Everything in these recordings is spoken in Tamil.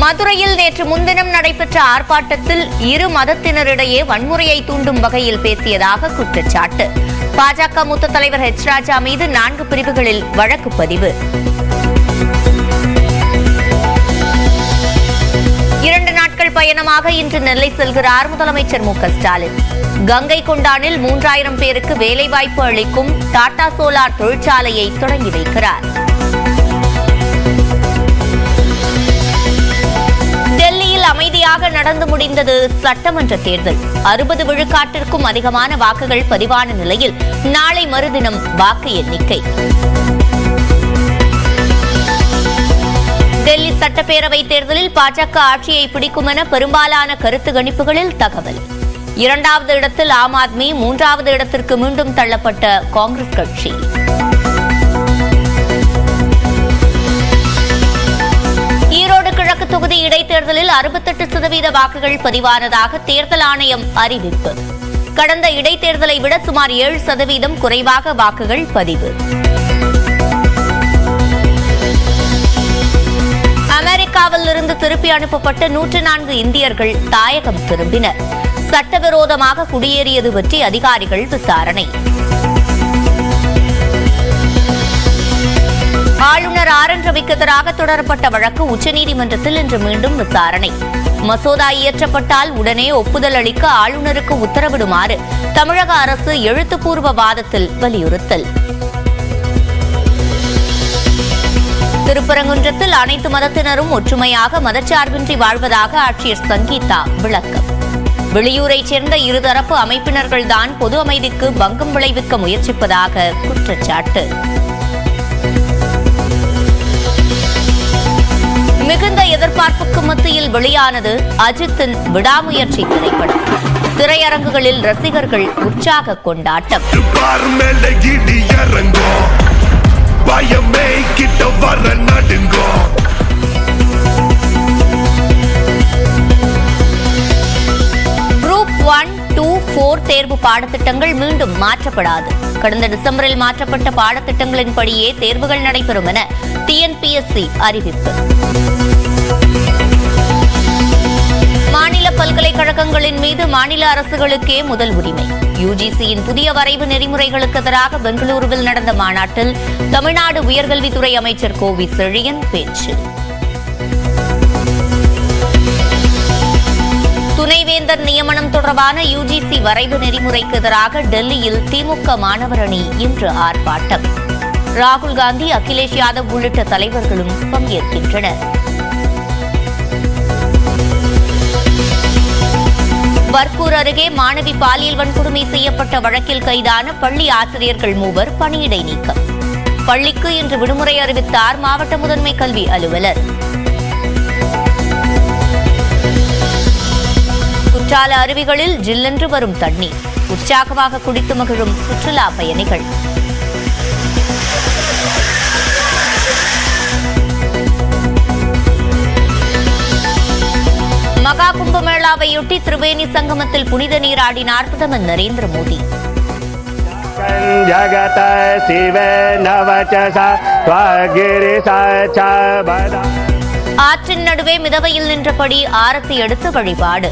மதுரையில் நேற்று முன்தினம் நடைபெற்ற ஆர்ப்பாட்டத்தில் இரு மதத்தினரிடையே வன்முறையை தூண்டும் வகையில் பேசியதாக குற்றச்சாட்டு. பாஜக மூத்த தலைவர் ஹெச் ராஜா மீது நான்கு பிரிவுகளில் வழக்கு பதிவு. இரண்டு நாட்கள் பயணமாக இன்று நெல்லை செல்கிறார் முதலமைச்சர் மு ஸ்டாலின். கங்கை கொண்டானில் மூன்றாயிரம் பேருக்கு வேலைவாய்ப்பு அளிக்கும் டாடா சோலார் தொழிற்சாலையை தொடங்கி வைக்கிறார். டெல்லியில் நடந்து முடிந்தது சட்டமன்ற தேர்தல். அறுபது விழுக்காட்டிற்கும் அதிகமான வாக்குகள் பதிவான நிலையில் நாளை மறுதினம் வாக்கு எண்ணிக்கை. டெல்லி சட்டப்பேரவை தேர்தலில் பாஜக ஆட்சியை பிடிக்கும் என பெரும்பாலான கருத்து கணிப்புகளில் தகவல். இரண்டாவது இடத்தில் ஆம் ஆத்மி மூன்றாவது இடத்திற்கு மீண்டும் தள்ளப்பட்ட காங்கிரஸ் கட்சி. தேர்தலில் அறுபத்தெட்டு சதவீத வாக்குகள் பதிவானதாக தேர்தல் ஆணையம் அறிவிப்பு. கடந்த இடைத்தேர்தலை விட சுமார் ஏழு சதவீதம் குறைவாக வாக்குகள் பதிவு. அமெரிக்காவில் இருந்து திருப்பி அனுப்பப்பட்ட நூற்று நான்கு இந்தியர்கள் தாயகம் திரும்பினர். சட்டவிரோதமாக குடியேறியது பற்றி அதிகாரிகள் விசாரணை. ஆளுநர் ஆர் என் ரவிக்கு எதிராக தொடரப்பட்ட வழக்கு உச்சநீதிமன்றத்தில் இன்று மீண்டும் விசாரணை. மசோதா இயற்றப்பட்டால் உடனே ஒப்புதல் அளிக்க ஆளுநருக்கு உத்தரவிடுமாறு தமிழக அரசு எழுத்துப்பூர்வ வாதத்தில் வலியுறுத்தல். திருப்பரங்குன்றத்தில் அனைத்து மதத்தினரும் ஒற்றுமையாக மதச்சார்பின்றி வாழ்வதாக ஆட்சியர் சங்கீதா விளக்கம். வெளியூரைச் சேர்ந்த இருதரப்பு அமைப்பினர்கள்தான் பொது அமைதிக்கு பங்கம் விளைவிக்க முயற்சிப்பதாக குற்றச்சாட்டு. இந்தியில் வெளியானது அஜித்தின் விடாமுயற்சி திரைப்படம். திரையரங்குகளில் ரசிகர்கள் உற்சாக கொண்டாட்டம். பயமே கிட்ட வர நடுங்கும் ஒன் டூ போர் தேர்வு பாடத்திட்டங்கள் மீண்டும் மாற்றப்படாது. கடந்த டிசம்பரில் மாற்றப்பட்ட பாடத்திட்டங்களின்படியே தேர்வுகள் நடைபெறும் என டிஎன்பிஎஸ்சி அறிவிப்பு. பல்கலைக்கழகங்களின் மீது மாநில அரசுகளுக்கே முதல் உரிமை. யுஜிசியின் புதிய வரைவு நெறிமுறைகளுக்கு எதிராக பெங்களூருவில் நடந்த மாநாட்டில் தமிழ்நாடு உயர்கல்வித்துறை அமைச்சர் கோவி செழியன் பேச்சு. துணைவேந்தர் நியமனம் தொடர்பான யுஜிசி வரைவு நெறிமுறைக்கு எதிராக டெல்லியில் திமுக மாணவர் அணி இன்று ஆர்ப்பாட்டம். ராகுல் காந்தி அகிலேஷ் யாதவ் உள்ளிட்ட தலைவர்களும் பங்கேற்கின்றனர். பர்கூர் அருகே மாணவி பாலியல் வன்கொடுமை செய்யப்பட்ட வழக்கில் கைதான பள்ளி ஆசிரியர்கள் மூவர் பணியிடை நீக்கம். பள்ளிக்கு இன்று விடுமுறை அறிவித்தார் மாவட்ட முதன்மை கல்வி அலுவலர். குற்றால அருவிகளில் ஜில்லென்று வரும் தண்ணீர். உற்சாகமாக குடித்து மகிழும் சுற்றுலா பயணிகள். மகா கும்பமேளாவையொட்டி திரிவேணி சங்கமத்தில் புனித நீராடினார் பிரதமர் நரேந்திர மோடி. ஆற்றின் நடுவே மிதவையில் நின்றபடி ஆரத்தி எடுத்து வழிபாடு.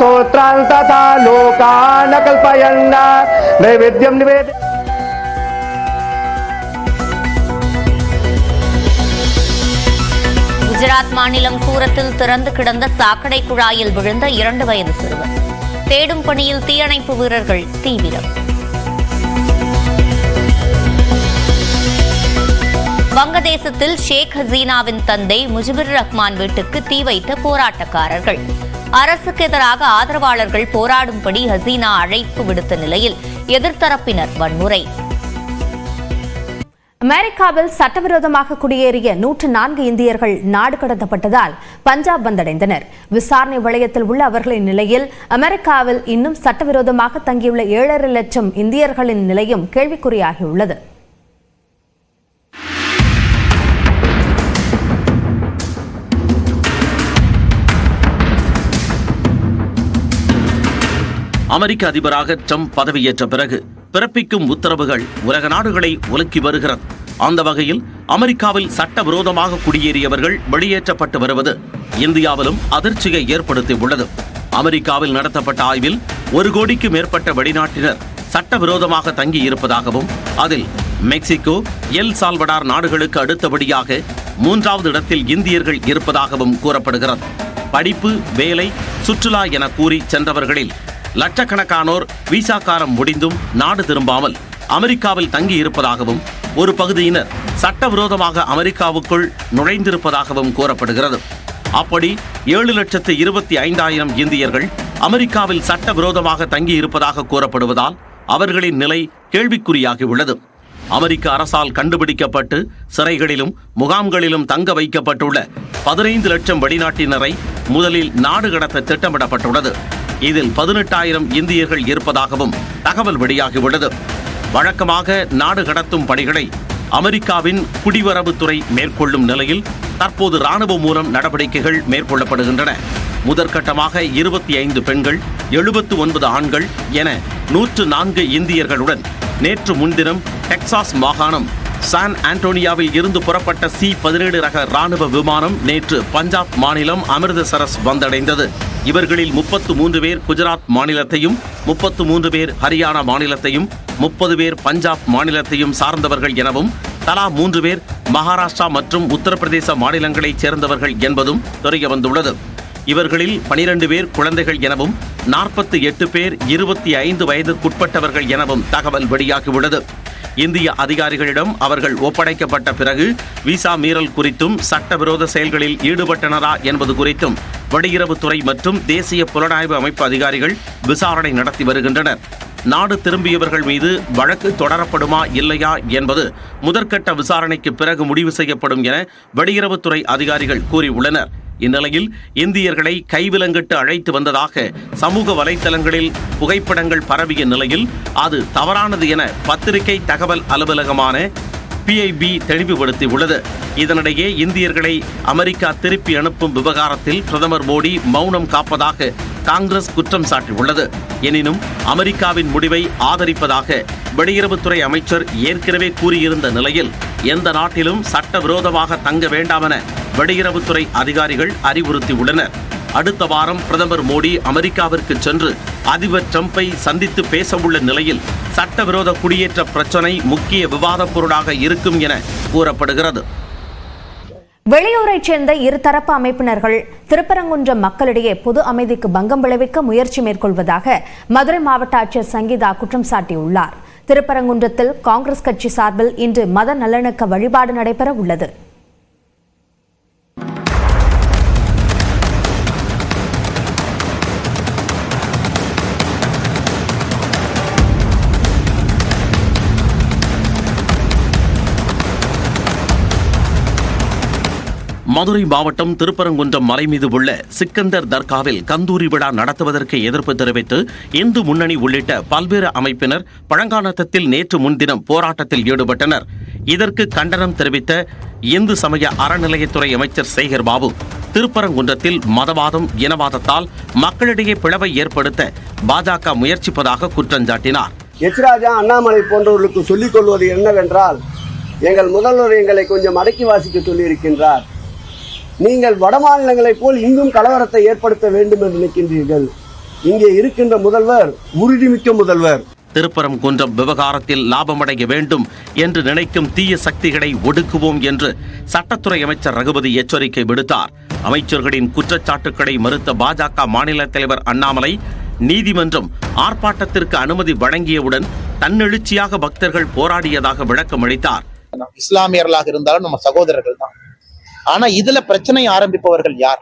சோத்ராந்ததா லோகான கல்பயன்னா நைவேத்தியம் நிவேதி குஜராத் மாநிலம் சூரத்தில் திறந்து கிடந்த சாக்கடை குழாயில் விழுந்த இரண்டு வயது சிறுவர் தேடும் பணியில் தீயணைப்பு வீரர்கள் தீவிரம். வங்கதேசத்தில் ஷேக் ஹசீனாவின் தந்தை முஜிபுர் ரஹ்மான் வீட்டுக்கு தீ வைத்த போராட்டக்காரர்கள். அரசுக்கு எதிராக ஆதரவாளர்கள் போராடும்படி ஹசீனா அழைப்பு விடுத்த நிலையில் எதிர்த்தரப்பினர் வன்முறை. அமெரிக்காவில் சட்டவிரோதமாக குடியேறிய நூற்று நான்கு இந்தியர்கள் நாடு கடத்தப்பட்டதால் பஞ்சாப் வந்தடைந்தனர். விசாரணை வளையத்தில் உள்ள அவர்களின் நிலையில் அமெரிக்காவில் இன்னும் சட்டவிரோதமாக தங்கியுள்ள ஏழரை லட்சம் இந்தியர்களின் நிலையும் கேள்விக்குறியாகியுள்ளது. அமெரிக்க அதிபராக ட்ரம்ப் பதவியேற்ற பிறகு பிறப்பிக்கும் உத்தரவுகள் உலக நாடுகளை உலுக்கி வருகிறது. அந்த வகையில் அமெரிக்காவில் சட்டவிரோதமாக குடியேறியவர்கள் வெளியேற்றப்பட்டு வருவது இந்தியாவிலும் அதிர்ச்சியை ஏற்படுத்தியுள்ளது. அமெரிக்காவில் நடத்தப்பட்ட ஆய்வில் ஒரு கோடிக்கு மேற்பட்ட வெளிநாட்டினர் சட்டவிரோதமாக தங்கி இருப்பதாகவும் அதில் மெக்சிகோ எல் சால்வடார் நாடுகளுக்கு அடுத்தபடியாக மூன்றாவது இடத்தில் இந்தியர்கள் இருப்பதாகவும் கூறப்படுகிறது. படிப்பு வேலை சுற்றுலா என கூறி சென்றவர்களில் லட்சக்கணக்கானோர் விசா காலம் முடிந்தும் நாடு திரும்பாமல் அமெரிக்காவில் தங்கி இருப்பதாகவும் ஒரு பகுதியினர் சட்டவிரோதமாக அமெரிக்காவுக்குள் நுழைந்திருப்பதாகவும் கூறப்படுகிறது. அப்படி ஏழு லட்சத்து இருபத்தி ஐந்தாயிரம் இந்தியர்கள் அமெரிக்காவில் சட்டவிரோதமாக தங்கி இருப்பதாக கூறப்படுவதால் அவர்களின் நிலை கேள்விக்குறியாகியுள்ளது. அமெரிக்க அரசால் கண்டுபிடிக்கப்பட்டு சிறைகளிலும் முகாம்களிலும் தங்க வைக்கப்பட்டுள்ள பதினைந்து லட்சம் வெளிநாட்டினரை முதலில் நாடு கடத்த திட்டமிடப்பட்டுள்ளது. இதில் பதினெட்டாயிரம் இந்தியர்கள் இருப்பதாகவும் தகவல் வெளியாகியுள்ளது. வழக்கமாக நாடு கடத்தும் பணிகளை அமெரிக்காவின் குடிவரவுத்துறை மேற்கொள்ளும் நிலையில் தற்போது ராணுவம் மூலம் நடவடிக்கைகள் மேற்கொள்ளப்படுகின்றன. முதற்கட்டமாக இருபத்தி ஐந்து பெண்கள் எழுபத்து ஒன்பது ஆண்கள் என நூற்று நான்கு இந்தியர்களுடன் நேற்று முன்தினம் டெக்சாஸ் மாகாணம் சான் ஆண்டோனியாவில் இருந்து புறப்பட்ட சி பதினேழு ரக ராணுவ விமானம் நேற்று பஞ்சாப் மாநிலம் அமிர்தசரஸ் வந்தடைந்தது. இவர்களில் முப்பத்து மூன்று பேர் குஜராத் மாநிலத்தையும் முப்பத்து மூன்று பேர் ஹரியானா மாநிலத்தையும் முப்பது பேர் பஞ்சாப் மாநிலத்தையும் சார்ந்தவர்கள் எனவும் தலா மூன்று பேர் மகாராஷ்டிரா மற்றும் உத்தரப்பிரதேச மாநிலங்களைச் சேர்ந்தவர்கள் என்பதும் தெரிய வந்துள்ளது. இவர்களில் பனிரெண்டு பேர் குழந்தைகள் எனவும் நாற்பத்தி எட்டு பேர் இருபத்தி ஐந்து வயதுக்குட்பட்டவர்கள் எனவும் தகவல் வெளியாகியுள்ளது. இந்திய அதிகாரிகளிடம் அவர்கள் ஒப்படைக்கப்பட்ட பிறகு விசா மீறல் குறித்தும் சட்டவிரோத செயல்களில் ஈடுபட்டனரா என்பது குறித்தும் வெளியுறவுத்துறை மற்றும் தேசிய புலனாய்வு அமைப்பு அதிகாரிகள் விசாரணை நடத்தி வருகின்றனர். நாடு திரும்பியவர்கள் மீது வழக்கு தொடரப்படுமா இல்லையா என்பது முதற்கட்ட விசாரணைக்கு பிறகு முடிவு செய்யப்படும் என வெளியுறவுத்துறை அதிகாரிகள் கூறியுள்ளனர். இந்நிலையில் இந்தியர்களை கைவிலங்கிட்டு அழைத்து வந்ததாக சமூக வலைத்தளங்களில் புகைப்படங்கள் பரவிய நிலையில் அது தவறானது என பத்திரிகை தகவல் அலுவலகமான பிஐபி தெளிவுபடுத்தியுள்ளது. இதனிடையே இந்தியர்களை அமெரிக்கா திருப்பி அனுப்பும் விவகாரத்தில் பிரதமர் மோடி மௌனம் காப்பதாக காங்கிரஸ் குற்றம் சாட்டியுள்ளது. எனினும் அமெரிக்காவின் முடிவை ஆதரிப்பதாக வெளியுறவுத்துறை அமைச்சர் ஏற்கனவே கூறியிருந்த நிலையில் எந்த நாட்டிலும் சட்டவிரோதமாக தங்க வேண்டாமென வெளியுறவுத்துறை அதிகாரிகள் அறிவுறுத்தியுள்ளனர். அடுத்த வாரம் பிரதமர் மோடி அமெரிக்காவிற்கு சென்று அதிபர் ட்ரம்பை சந்தித்து பேசவுள்ள நிலையில் சட்டவிரோத குடியேற்ற பிரச்சினை முக்கிய விவாதப் பொருளாக இருக்கும் என கூறப்படுகிறது. வெளியூரைச் சேர்ந்த இருதரப்பு அமைப்பினர்கள் திருப்பரங்குன்றம் மக்களிடையே பொது அமைதிக்கு பங்கம் விளைவிக்க முயற்சி மேற்கொள்வதாக மதுரை மாவட்ட ஆட்சியர் சங்கீதா குற்றம் சாட்டியுள்ளார். திருப்பரங்குன்றத்தில் காங்கிரஸ் கட்சி சார்பில் இன்று மத நல்லிணக்க வழிபாடு நடைபெற உள்ளது. மதுரை மாவட்டம் திருப்பரங்குன்றம் மலை மீது உள்ள சிக்கந்தர் தர்காவில் கந்தூரி விழா நடத்துவதற்கு எதிர்ப்பு தெரிவித்து இந்து முன்னணி உள்ளிட்ட பல்வேறு அமைப்பினர் பழங்கானத்தத்தில் நேற்று முன்தினம் போராட்டத்தில் ஈடுபட்டனர். இதற்கு கண்டனம் தெரிவித்த இந்து சமய அறநிலையத்துறை அமைச்சர் சேகர் பாபு திருப்பரங்குன்றத்தில் மதவாதம் இனவாதத்தால் மக்களிடையே பிளவை ஏற்படுத்த பாஜக முயற்சிப்பதாக குற்றஞ்சாட்டினார் எச்ராஜா அண்ணாமலை போன்றவர்களுக்கு சொல்லிக் கொள்வது என்னவென்றால் எங்கள் முதல்வர் எங்களை கொஞ்சம் அடக்கி வாசிக்க சொல்லியிருக்கின்றார். நீங்கள் வடமாநிலங்களைப் போல் இங்கும் கலவரத்தை ஏற்படுத்த வேண்டும் என்று நினைக்கின்றீர்கள். இங்கே இருக்கின்ற முதல்வர் உறுதிமிக்க முதல்வர். திருப்பரங்குன்றம் விவகாரத்தில் லாபமடைய வேண்டும் என்று நினைக்கும் தீய சக்திகளை ஒடுக்குவோம் என்று சட்டத்துறை அமைச்சர் ரகுபதி எச்சரிக்கை விடுத்தார். அமைச்சர்களின் குற்றச்சாட்டுக்களை மறுத்த பாஜக மாநில தலைவர் அண்ணாமலை நீதிமன்றம் ஆர்ப்பாட்டத்திற்கு அனுமதி வழங்கியவுடன் தன்னெழுச்சியாக பக்தர்கள் போராடியதாக விளக்கம் அளித்தார் இஸ்லாமியர்களாக இருந்தாலும் நம்ம சகோதரர்கள் தான் ஆனா இதுல பிரச்சனை ஆரம்பிப்பவர்கள் யார்?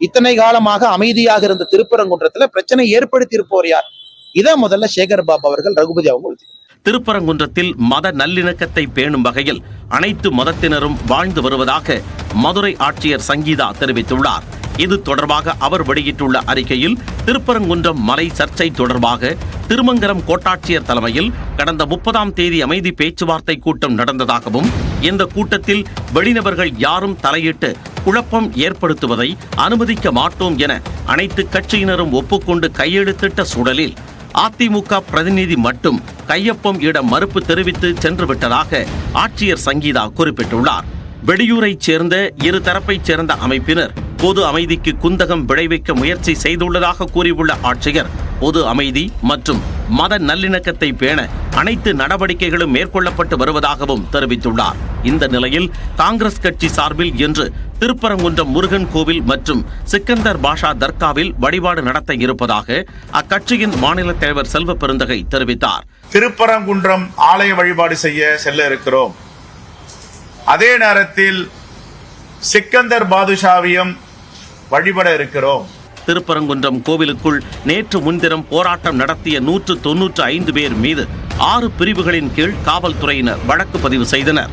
இத்தனை காலமாக அமைதியாக இருந்த திருப்பரங்குன்றத்துல பிரச்சனை ஏற்படுத்தி இருப்பவர் யார்? இதை முதல்ல சேகர் பாபு அவர்கள் ரகுபதி அவங்க திருப்பரங்குன்றத்தில் மத நல்லிணக்கத்தை பேணும் வகையில் அனைத்து மதத்தினரும் வாழ்ந்து வருவதாக மதுரை ஆட்சியர் சங்கீதா தெரிவித்துள்ளார். இது தொடர்பாக அவர் வெளியிட்டுள்ள அறிக்கையில் திருப்பரங்குன்றம் மலை சர்ச்சை தொடர்பாக திருமங்கலம் கோட்டாட்சியர் தலைமையில் கடந்த முப்பதாம் தேதி அமைதி பேச்சுவார்த்தை கூட்டம் நடந்ததாகவும் இந்த கூட்டத்தில் வெளிநபர்கள் யாரும் தலையிட்டு குழப்பம் ஏற்படுத்துவதை அனுமதிக்க மாட்டோம் என அனைத்து கட்சியினரும் ஒப்புக்கொண்டு கையெழுத்திட்ட சூழலில் அதிமுக பிரதிநிதி மட்டும் கையொப்பம் இட மறுப்பு தெரிவித்து சென்று விட்டதாக ஆட்சியர் சங்கீதா குறிப்பிட்டுள்ளார். வெளியூரைச் சேர்ந்த இரு தரப்பைச் சேர்ந்த அமைப்பினர் பொது அமைதிக்கு குந்தகம் விளைவிக்க முயற்சி செய்துள்ளதாக கூறியுள்ள ஆட்சியர் பொது அமைதி மற்றும் மத நல்லிணக்கத்தை பேண அனைத்து நடவடிக்கைகளும் மேற்கொள்ளப்பட்டு வருவதாகவும் தெரிவித்துள்ளார். இந்த நிலையில் காங்கிரஸ் கட்சி சார்பில் இன்று திருப்பரங்குன்றம் முருகன் கோவில் மற்றும் சிக்கந்தர் பாஷா தர்காவில் வழிபாடு நடத்த இருப்பதாக அக்கட்சியின் மாநில தலைவர் செல்வ பெருந்தகை தெரிவித்தார். திருப்பரங்குன்றம் ஆலய வழிபாடு செய்ய செல்ல இருக்கிறோம். அதே நேரத்தில் சிக்கந்தர் பாதுஷாவையும் வழிபட இருக்கிறோம். திருப்பரங்குன்றம் கோவிலுக்குள் நேற்று முன்தினம் போராட்டம் நடத்திய நூற்று தொன்னூற்று ஐந்து பேர் மீது ஆறு பிரிவுகளின் கீழ் காவல்துறையினர் வழக்கு பதிவு செய்தனர்.